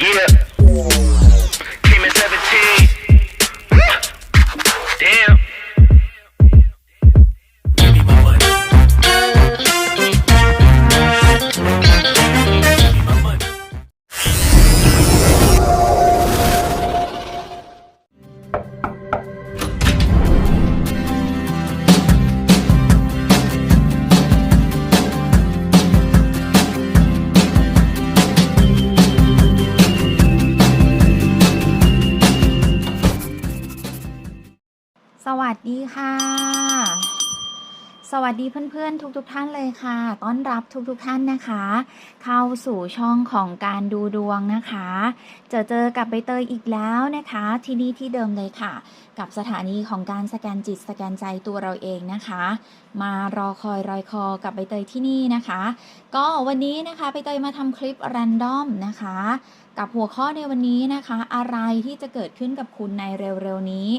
Yeah. วัสดีค่ะ สวัสดีเพื่อนๆ ทุกๆทท่านเลยค่ะ ต้อนรับทุกๆทท่านนะคะ เข้าสู่ช่องของการดูดวงนะคะ เจอเจอกับใบเตยอีกแล้วนะคะ ที่นี่ที่เดิมเลยค่ะ กับสถานีของการสแกนจิตสแกนใจตัวเราเองนะคะ มารอคอยรอยคอกับใบเตยที่นี่นะคะ ก็วันนี้นะคะใบเตยมาทำคลิปรันดอมนะคะกับหัวข้อในวันนี้นะคะ อะไรที่จะเกิดขึ้นกับคุณในเร็วๆนี้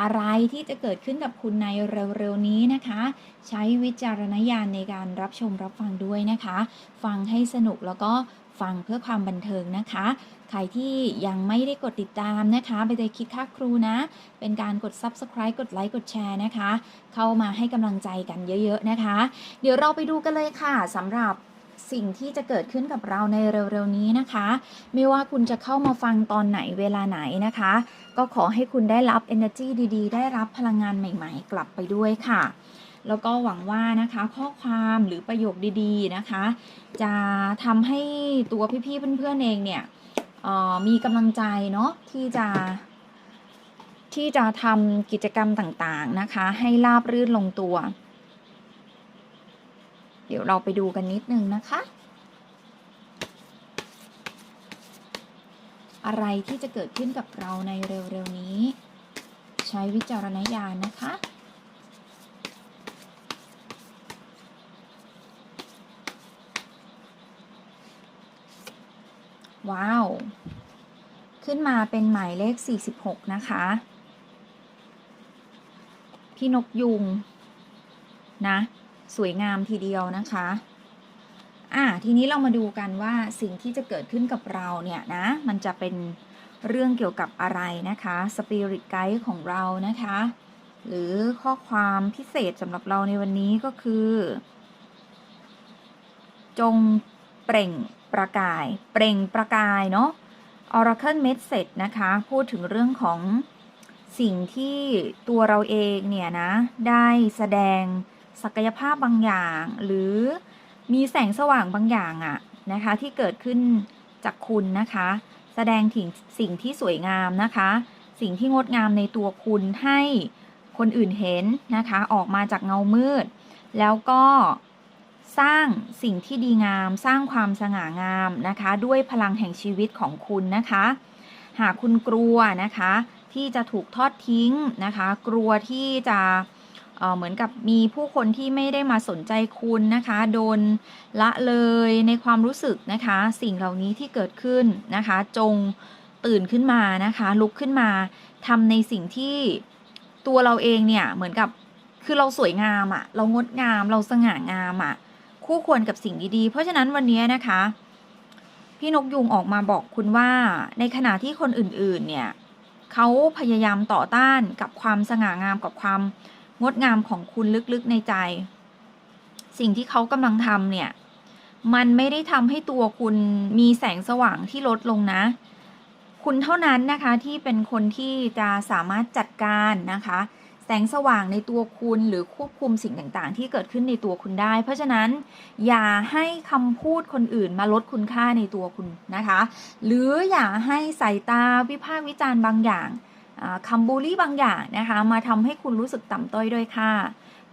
อะไรที่จะเกิดขึ้นกับคุณในเร็วๆนี้นะคะ ใช้วิจารณญาณในการรับชมรับฟังด้วยนะคะ ฟังให้สนุกแล้วก็ฟังเพื่อความบันเทิงนะคะ ใครที่ยังไม่ได้กดติดตามนะคะไปเลยคิดค่าครูนะ เป็นการกด subscribe กดไลค์กดแชร์นะคะ เข้ามาให้กำลังใจกันเยอะ ๆ นะคะ เดี๋ยวเราไปดูกันเลยค่ะสำหรับ สิ่งที่จะเกิดขึ้นกับเราในเร็วๆนี้นะคะ ไม่ว่าคุณจะเข้ามาฟังตอนไหนเวลาไหนนะคะ ก็ขอให้คุณได้รับ energy ดีๆ ได้รับพลังงานใหม่ ๆ กลับไปด้วยค่ะ แล้วก็หวังว่านะคะข้อความหรือประโยคดีๆนะคะ จะทำให้ตัวพี่ๆเพื่อนๆเองเนี่ยออมีกำลังใจเนาะที่จะที่จะทำกิจกรรมต่างๆนะคะ ให้ราบรื่นลงตัว ดี๋ยวเราไปดูกันนิดนึงนะคะ อะไรที่จะเกิดขึ้นกับเราในเร็วๆนี้ ใช้วิจารณญาณนะคะว้าว ขึ้นมาเป็นหมายเลข 46 นะคะ พี่นกยุง นะ สวยงามทีเดียวนะคะอะทีนี้เรามาดูกันว่าสิ่งที่จะเกิดขึ้นกับเราเนี่ยนะมันจะเป็นเรื่องเกี่ยวกับอะไรนะคะสปิริตไกด์ของเรานะคะ หรือข้อความพิเศษสำหรับเราในวันนี้ก็คือ จงเปล่งประกาย เปล่งประกายเนาะ Oracle Message นะคะ พูดถึงเรื่องของสิ่งที่ตัวเราเองเนี่ยนะ ได้แสดง ศักยภาพบางอย่าง หรือมีแสงสว่างบางอย่างอะนะคะ ที่เกิดขึ้นจากคุณนะคะ แสดงถึงสิ่งที่สวยงามนะคะ สิ่งที่งดงามในตัวคุณให้คนอื่นเห็นนะคะ ออกมาจากเงามืด แล้วก็สร้างสิ่งที่ดีงาม สร้างความสง่างามนะคะ ด้วยพลังแห่งชีวิตของคุณนะคะ หากคุณกลัวนะคะ ที่จะถูกทอดทิ้งนะคะ กลัวที่จะ เหมือนกับมีผู้คนที่ไม่ได้มาสนใจคุณนะคะ โดนละเลยในความรู้สึกนะคะ สิ่งเหล่านี้ที่เกิดขึ้นนะคะ จงตื่นขึ้นมานะคะ ลุกขึ้นมาทำในสิ่งที่ตัวเราเองเนี่ยเหมือนกับคือเราสวยงามอะ่ะ เรางดงามเราสง่างามอะ่ะ คู่ควรกับสิ่งดีๆ เพราะฉะนั้นวันนี้นะคะ พี่นกยุงออกมาบอกคุณว่า ในขณะที่คนอื่นๆ เนี่ยเขาพยายามต่อต้านกับความสง่างามกับความ งดงามของคุณลึกๆในใจ สิ่งที่เขากำลังทำเนี่ย มันไม่ได้ทำให้ตัวคุณมีแสงสว่างที่ลดลงนะ คุณเท่านั้นนะคะที่เป็นคนที่จะสามารถจัดการนะคะ แสงสว่างในตัวคุณหรือควบคุมสิ่งต่างๆ ที่เกิดขึ้นในตัวคุณได้ เพราะฉะนั้นอย่าให้คำพูดคนอื่นมาลดคุณค่าในตัวคุณนะคะ หรืออย่าให้สายตาวิพากษ์วิจารณ์บางอย่าง คำบูลลี่บางอย่างนะคะ มาทำให้คุณรู้สึกต่ำต้อยด้อยค่า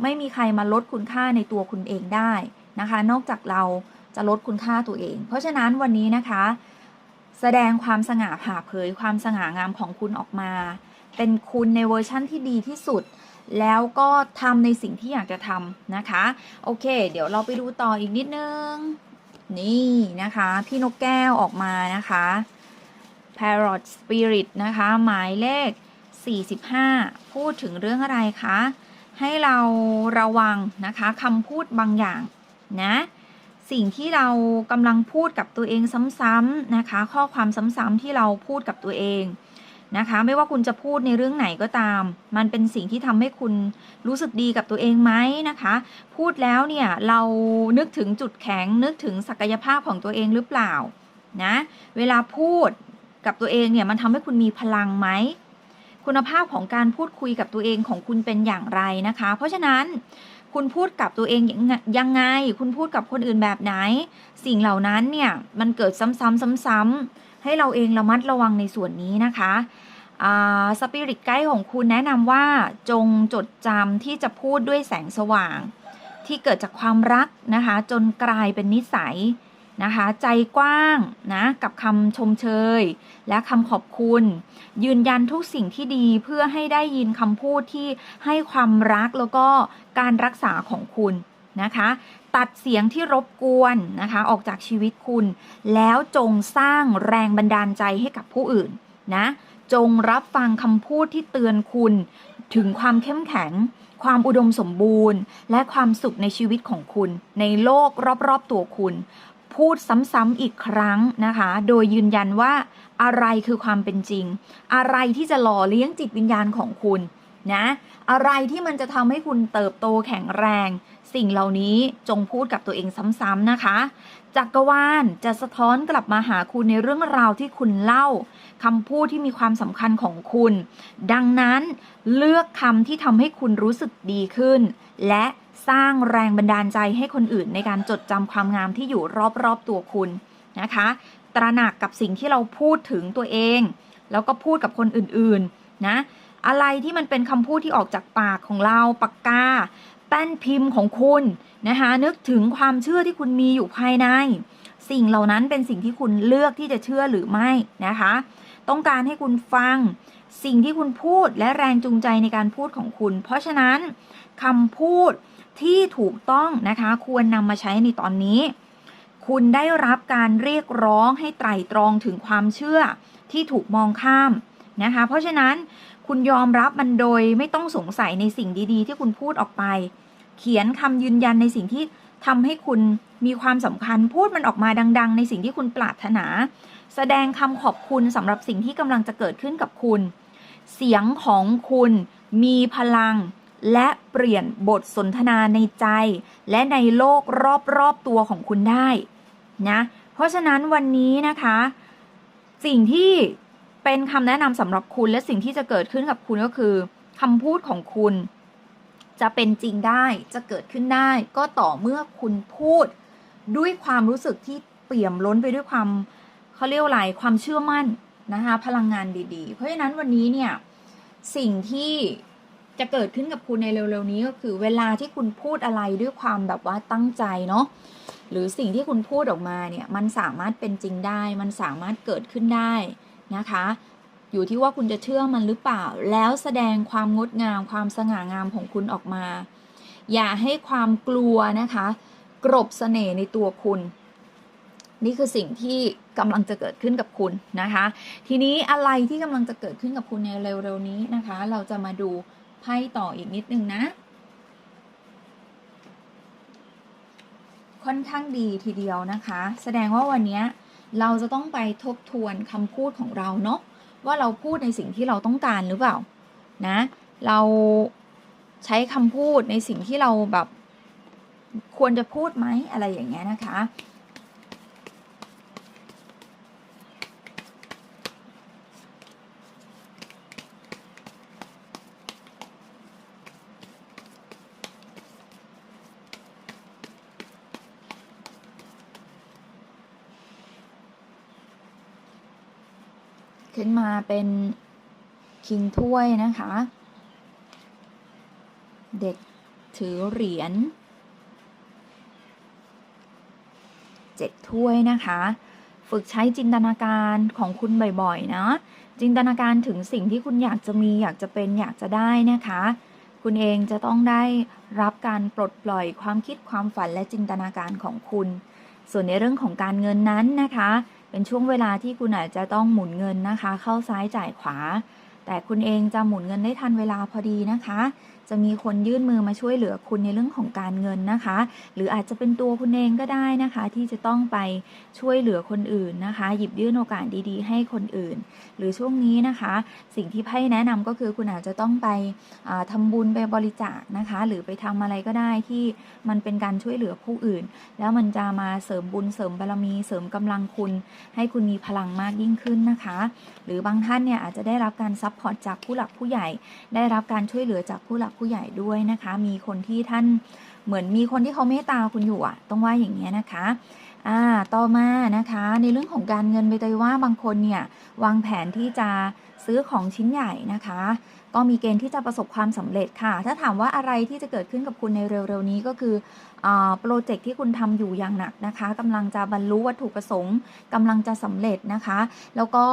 ไม่มีใครมาลดคุณค่าในตัวคุณเองได้นะคะ นอกจากเราจะลดคุณค่าตัวเอง เพราะฉะนั้นวันนี้นะคะ แสดงความสง่าผ่าเผยความสง่างามของคุณออกมา เป็นคุณในเวอร์ชั่นที่ดีที่สุด แล้วก็ทำในสิ่งที่อยากจะทำนะคะ โอเค เดี๋ยวเราไปดูต่ออีกนิดนึง นี่นะคะ พี่นกแก้วออกมานะคะ Parrot Spirit นะคะ หมายเลข 45 พูดถึงเรื่องอะไรคะ ให้เราระวังนะคะคำพูดบางอย่างนะ สิ่งที่เรากำลังพูดกับตัวเองซ้ำๆนะคะ ข้อความซ้ำๆที่เราพูดกับตัวเองนะคะ ไม่ว่าคุณจะพูดในเรื่องไหนก็ตาม มันเป็นสิ่งที่ทำให้คุณรู้สึกดีกับตัวเองไหมนะคะ พูดแล้วเนี่ยเรานึกถึงจุดแข็งนึกถึงศักยภาพของตัวเองหรือเปล่านะ เวลาพูด กับตัวเองเนี่ยมันทำให้คุณมีพลังไหมคุณภาพของการพูดคุยกับตัวเองของคุณเป็นอย่างไรนะคะ เพราะฉะนั้นคุณพูดกับตัวเองยังไงยังไง คุณพูดกับคนอื่นแบบไหน สิ่งเหล่านั้นเนี่ยมันเกิดซ้ำๆซ้ำๆให้เราเองระมัดระวังในส่วนนี้นะคะสปิริตไกด์ของคุณแนะนำว่าจงจดจำที่จะพูดด้วยแสงสว่าง ที่เกิดจากความรักนะคะ จนกลายเป็นนิสัย นะคะ ใจกว้างนะกับคำชมเชย และคำขอบคุณ ยืนยันทุกสิ่งที่ดีเพื่อให้ได้ยินคำพูดที่ให้ความรักแล้วก็การรักษาของคุณนะคะ ตัดเสียงที่รบกวนนะคะ ออกจากชีวิตคุณ แล้วจงสร้างแรงบันดาลใจให้กับผู้อื่นนะจงรับฟังคำพูดที่เตือนคุณ ถึงความเข้มแข็ง ความอุดมสมบูรณ์ และความสุขในชีวิตของคุณ ในโลกรอบๆตัวคุณ พูดซ้ำๆอีกครั้งนะคะ โดยยืนยันว่าอะไรคือความเป็นจริง อะไรที่จะหล่อเลี้ยงจิตวิญญาณของคุณนะอะไรที่มันจะทำให้คุณเติบโตแข็งแรง สิ่งเหล่านี้จงพูดกับตัวเองซ้ำๆนะคะ จักรวาลจะสะท้อนกลับมาหาคุณในเรื่องราวที่คุณเล่าคำพูดที่มีความสำคัญของคุณ ดังนั้นเลือกคำที่ทำให้คุณรู้สึกดีขึ้น และ สร้างแรงบันดาลใจให้คนอื่นในการจดจำความงามที่อยู่รอบๆตัวคุณนะคะ ตระหนักกับสิ่งที่เราพูดถึงตัวเอง แล้วก็พูดกับคนอื่นๆนะอะไรที่มันเป็นคำพูดที่ออกจากปากของเราปากกาแป้นพิมพ์ของคุณนะคะนึกถึงความเชื่อที่คุณมีอยู่ภายใน สิ่งเหล่านั้นเป็นสิ่งที่คุณเลือกที่จะเชื่อหรือไม่นะคะ ต้องการให้คุณฟังสิ่งที่คุณพูดและแรงจูงใจในการพูดของคุณ เพราะฉะนั้นคำพูด ที่ถูกต้องนะคะ ควรนำมาใช้ในตอนนี้ คุณได้รับการเรียกร้องให้ไตร่ตรองถึงความเชื่อที่ถูกมองข้ามนะคะ เพราะฉะนั้นคุณยอมรับมันโดยไม่ต้องสงสัยในสิ่งดีๆ ที่คุณพูดออกไป เขียนคำยืนยันในสิ่งที่ทำให้คุณมีความสำคัญพูดมันออกมาดัง ๆ ในสิ่งที่คุณปรารถนา แสดงคำขอบคุณสำหรับสิ่งที่กำลังจะเกิดขึ้นกับคุณ เสียงของคุณมีพลัง และเปลี่ยนบทสนทนาในใจ และในโลกรอบๆตัวของคุณได้นะเพราะฉะนั้นวันนี้นะคะ สิ่งที่เป็นคำแนะนำสำหรับคุณและสิ่งที่จะเกิดขึ้นกับคุณก็คือคำพูดของคุณ จะเป็นจริงได้จะเกิดขึ้นได้ ก็ต่อเมื่อคุณพูดด้วยความรู้สึกที่เปี่ยมล้นไปด้วยความเขาเรียกอะไรความเชื่อมั่นนะคะพลังงานดีๆ เพราะฉะนั้นวันนี้เนี่ยสิ่งที่ จะเกิดขึ้นกับคุณในเร็วๆนี้ก็คือเวลาที่คุณพูดอะไรด้วยความแบบว่าตั้งใจเนาะหรือสิ่งที่คุณพูดออกมาเนี่ยมันสามารถเป็นจริงได้ มันสามารถเกิดขึ้นได้นะคะ อยู่ที่ว่าคุณจะเชื่อมันหรือเปล่า แล้วแสดงความงดงามความสง่างามของคุณออกมา อย่าให้ความกลัวนะคะ กรบเสน่ห์ในตัวคุณ นี่คือสิ่งที่กำลังจะเกิดขึ้นกับคุณนะคะ ทีนี้อะไรที่กำลังจะเกิดขึ้นกับคุณในเร็วๆนี้นะคะ เราจะมาดู ไพ่ต่ออีกนิดนึงนะ ค่อนข้างดีทีเดียวนะคะ แสดงว่าวันนี้เราจะต้องไปทบทวนคำพูดของเราเนาะว่าเราพูดในสิ่งที่เราต้องการหรือเปล่านะ เราใช้คำพูดในสิ่งที่เราแบบควรจะพูดไหมอะไรอย่างเงี้ยนะคะ ขึ้นมาเป็นคิงถ้วยนะคะ เด็กถือเหรียญเจ็ดถ้วยนะคะ ฝึกใช้จินตนาการของคุณบ่อยๆนะจินตนาการถึงสิ่งที่คุณอยากจะมีอยากจะเป็นอยากจะได้นะคะ คุณเองจะต้องได้รับการปลดปล่อยความคิดความฝันและจินตนาการของคุณ ส่วนในเรื่องของการเงินนั้นนะคะ เป็นช่วงเวลาที่คุณอาจจะต้องหมุนเงินนะคะ เข้าซ้ายจ่ายขวา แต่คุณเองจะหมุนเงินได้ทันเวลาพอดีนะคะ จะมีคนยื่นมือมาช่วยเหลือคุณในเรื่องของการเงินนะคะ หรืออาจจะเป็นตัวคุณเองก็ได้นะคะ ที่จะต้องไปช่วยเหลือคนอื่นนะคะ หยิบยื่นโอกาสดีๆ ให้คนอื่น หรือช่วงนี้นะคะ สิ่งที่ไพ่แนะนำก็คือคุณอาจจะต้องไปอ่าทำบุญไปบริจาคนะคะ หรือไปทำอะไรก็ได้ที่มันเป็นการช่วยเหลือผู้อื่น แล้วมันจะมาเสริมบุญเสริมบารมีเสริมกำลังคุณ ให้คุณมีพลังมากยิ่งขึ้นนะคะ หรือบางท่านเนี่ยอาจจะได้รับการซัพพอร์ตจากผู้หลักผู้ใหญ่ ได้รับการช่วยเหลือจากผู้หลักผู้ใหญ่ด้วยนะคะ มีคนที่ท่านเหมือนมีคนที่เขาเมตตาคุณอยู่อะต้องว่าอย่างนี้ยนะคะอ่าต่อมานะคะในเรื่องของการเงินใบเตยว่าบางคนเนี่ยวางแผนที่จะซื้อของชิ้นใหญ่นะคะ ก็มีเกณฑ์ที่จะประสบความสำเร็จค่ะ ถ้าถามว่าอะไรที่จะเกิดขึ้นกับคุณในเร็วๆนี้ก็คืออาโปรเจกต์ที่คุณทำอยู่อย่างหนักนะคะกำลังจะบรรลุวัตถุประสงค์กำลังจะสำเร็จนะคะ แล้วก็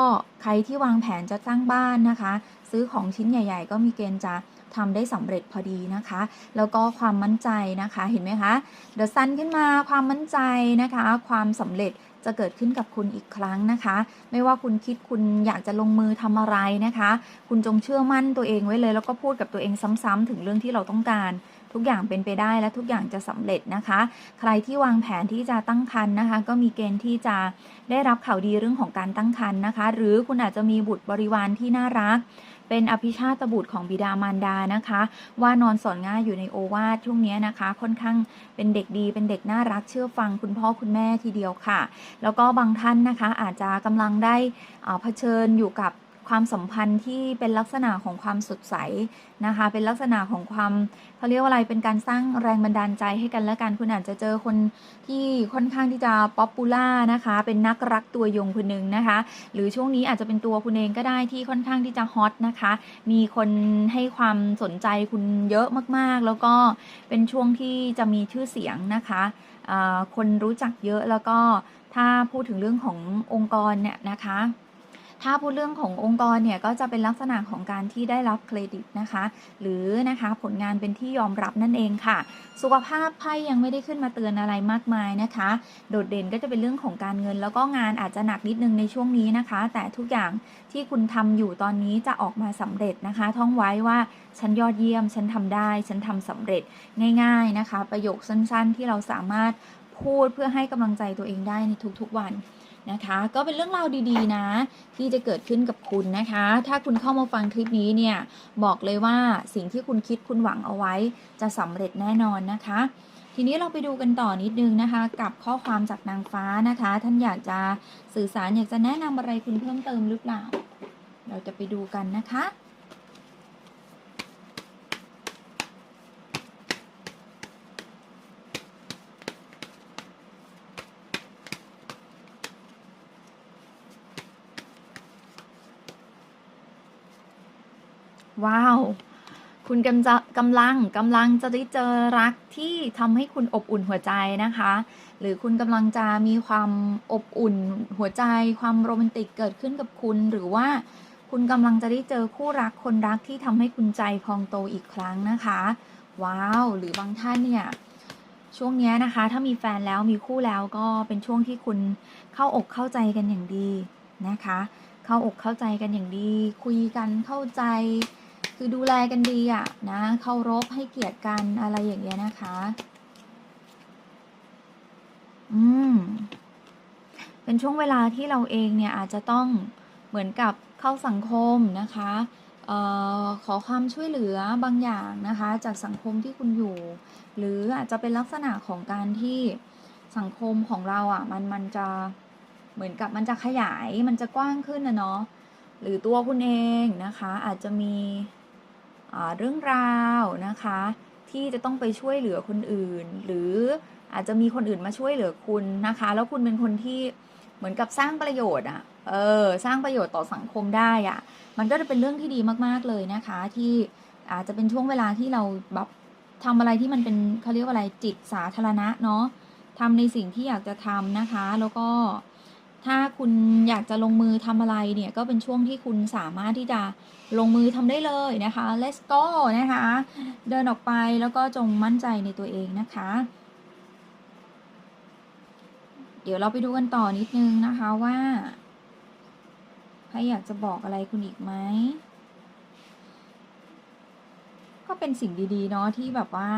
ใครที่วางแผนจะสร้างบ้านนะคะ ซื้อของชิ้นใหญ่ ๆ ก็มีเกณฑ์จะ ทำได้สำเร็จพอดีนะคะ แล้วก็ความมั่นใจนะคะเห็นไหมคะเดอะซันขึ้นมาความมั่นใจนะคะ ความสำเร็จจะเกิดขึ้นกับคุณอีกครั้งนะคะ ไม่ว่าคุณคิดคุณอยากจะลงมือทำอะไรนะคะ คุณจงเชื่อมั่นตัวเองไว้เลย แล้วก็พูดกับตัวเองซ้ำๆถึงเรื่องที่เราต้องการ ทุกอย่างเป็นไปได้และทุกอย่างจะสำเร็จนะคะ ใครที่วางแผนที่จะตั้งครรภ์นะคะ ก็มีเกณฑ์ที่จะได้รับข่าวดีเรื่องของการตั้งครรภ์นะคะ หรือคุณอาจจะมีบุตรบริวารที่น่ารัก เป็นอภิชาตบุตรของบิดามารดานะคะ ว่านอนสอนง่ายอยู่ในโอวาทช่วงนี้นะคะ ค่อนข้างเป็นเด็กดีเป็นเด็กน่ารักเชื่อฟังคุณพ่อคุณแม่ทีเดียวค่ะ แล้วก็บางท่านนะคะอาจจะกำลังได้เผชิญอยู่กับ ความสัมพันธ์ที่เป็นลักษณะของความสดใสนะคะ เป็นลักษณะของความเขาเรียกว่าอะไรเป็นการสร้างแรงบันดาลใจให้กันและกันคุณอาจจะเจอคนที่ค่อนข้างที่จะป๊อปปูล่านะคะ เป็นนักรักตัวยงคนหนึ่งนะคะ หรือช่วงนี้อาจจะเป็นตัวคุณเองก็ได้ที่ค่อนข้างที่จะฮอตนะคะ มีคนให้ความสนใจคุณเยอะมากๆ แล้วก็เป็นช่วงที่จะมีชื่อเสียงนะคะคนรู้จักเยอะแล้วก็ถ้าพูดถึงเรื่องขององค์กรเนี่ยนะคะ ถ้าพูดเรื่องขององค์กรเนี่ยก็จะเป็นลักษณะของการที่ได้รับเครดิตนะคะ หรือนะคะผลงานเป็นที่ยอมรับนั่นเองค่ะ สุขภาพไพ่ยังไม่ได้ขึ้นมาเตือนอะไรมากมายนะคะ โดดเด่นก็จะเป็นเรื่องของการเงิน แล้วก็งานอาจจะหนักนิดนึงในช่วงนี้นะคะ แต่ทุกอย่างที่คุณทำอยู่ตอนนี้จะออกมาสำเร็จนะคะ ท่องไว้ว่าฉันยอดเยี่ยม ฉันทำได้ ฉันทำสำเร็จง่าย ๆนะคะ ประโยคสั้นๆ ที่เราสามารถพูดเพื่อให้กำลังใจตัวเองได้ในทุกๆวัน นะคะ ก็เป็นเรื่องราวดีๆนะ ที่จะเกิดขึ้นกับคุณนะคะ ถ้าคุณเข้ามาฟังคลิปนี้เนี่ยบอกเลยว่าสิ่งที่คุณคิดคุณหวังเอาไว้จะสำเร็จแน่นอนนะคะ ทีนี้เราไปดูกันต่อนิดนึงนะคะ กับข้อความจากนางฟ้านะคะ ท่านอยากจะสื่อสารอยากจะแนะนำอะไรคุณเพิ่มเติมหรือเปล่า เราจะไปดูกันนะคะ ว้าว คุณกำจะกำลังกำลังจะได้เจอรักที่ทำให้คุณอบอุ่นหัวใจนะคะ หรือคุณกำลังจะมีความอบอุ่นหัวใจ ความโรแมนติกเกิดขึ้นกับคุณ หรือว่าคุณกำลังจะได้เจอคู่รักคนรักที่ทำให้คุณใจพองโตอีกครั้งนะคะ ว้าว หรือบางท่านเนี่ยช่วงนี้นะคะ ถ้ามีแฟนแล้วมีคู่แล้วก็เป็นช่วงที่คุณเข้าอกเข้าใจกันอย่างดีนะคะ เข้าอกเข้าใจกันอย่างดี คุยกันเข้าใจ คือดูแลกันดีอะนะเคารพให้เกียรติกันอะไรอย่างเงี้ยนะคะ อืม เป็นช่วงเวลาที่เราเองเนี่ยอาจจะต้องเหมือนกับเข้าสังคมนะคะออขอความช่วยเหลือบางอย่างนะคะ จากสังคมที่คุณอยู่ หรืออาจจะเป็นลักษณะของการที่สังคมของเราอะมันมันจะเหมือนกับมันจะขยายมันจะกว้างขึ้นนะเนาะหรือตัวคุณเองนะคะ อาจจะมี เรื่องราวนะคะ ที่จะต้องไปช่วยเหลือคนอื่น หรืออาจจะมีคนอื่นมาช่วยเหลือคุณนะคะ แล้วคุณเป็นคนที่เหมือนกับสร้างประโยชน์อะเออสร้างประโยชน์ต่อสังคมได้อะมันก็จะเป็นเรื่องที่ดีมากๆเลยนะคะ ที่อาจจะเป็นช่วงเวลาที่เราแบบทำอะไรที่มันเป็นเขาเรียกว่าอะไรจิตสาธารณะเนาะทำในสิ่งที่อยากจะทำนะคะ แล้วก็ ถ้าคุณอยากจะลงมือทำอะไรเนี่ยก็เป็นช่วงที่คุณสามารถที่จะลงมือทำได้เลยนะคะ let's go นะคะ เดินออกไปแล้วก็จงมั่นใจในตัวเองนะคะ เดี๋ยวเราไปดูกันต่อนิดนึงนะคะว่าใครอยากจะบอกอะไรคุณอีกไหมก็เป็นสิ่งดีๆเนาะที่แบบว่า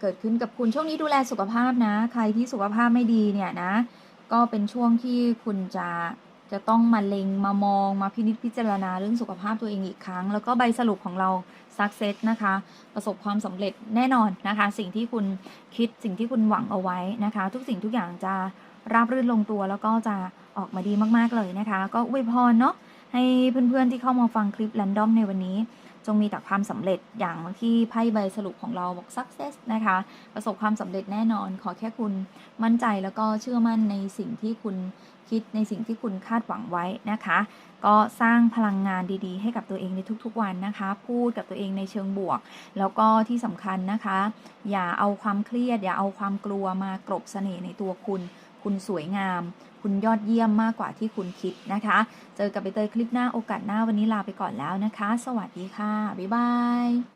เกิดขึ้นกับคุณช่วงนี้ดูแลสุขภาพนะ ใครที่สุขภาพไม่ดีเนี่ยนะ ก็เป็นช่วงที่คุณจะจะต้องมาเล็งมามองมาพินิจพิจารณาเรื่องสุขภาพตัวเองอีกครั้ง แล้วก็ใบสรุปของเรา success นะคะ ประสบความสำเร็จแน่นอนนะคะ สิ่งที่คุณคิดสิ่งที่คุณหวังเอาไว้นะคะ ทุกสิ่งทุกอย่างจะราบรื่นลงตัว แล้วก็จะออกมาดีมากๆเลยนะคะ ก็อวยพรเนาะให้เพื่อนๆที่เข้ามาฟังคลิป r รนดอมในวันนี้ จงมีแต่ความสำเร็จอย่างที่ไพ่ใบสรุปของเราบอก success นะคะ ประสบความสำเร็จแน่นอน ขอแค่คุณมั่นใจแล้วก็เชื่อมั่นในสิ่งที่คุณคิดในสิ่งที่คุณคาดหวังไว้นะคะ ก็สร้างพลังงานดีๆ ให้กับตัวเองในทุกๆวันนะคะ พูดกับตัวเองในเชิงบวก แล้วก็ที่สำคัญนะคะ อย่าเอาความเครียด อย่าเอาความกลัวมากรบเสน่ห์ในตัวคุณ คุณสวยงาม คุณยอดเยี่ยมมากกว่าที่คุณคิดนะคะ เจอกับไปเตยคลิปหน้าโอกาสหน้าวันนี้ลาไปก่อนแล้วนะคะ สวัสดีค่ะ บ๊ายบาย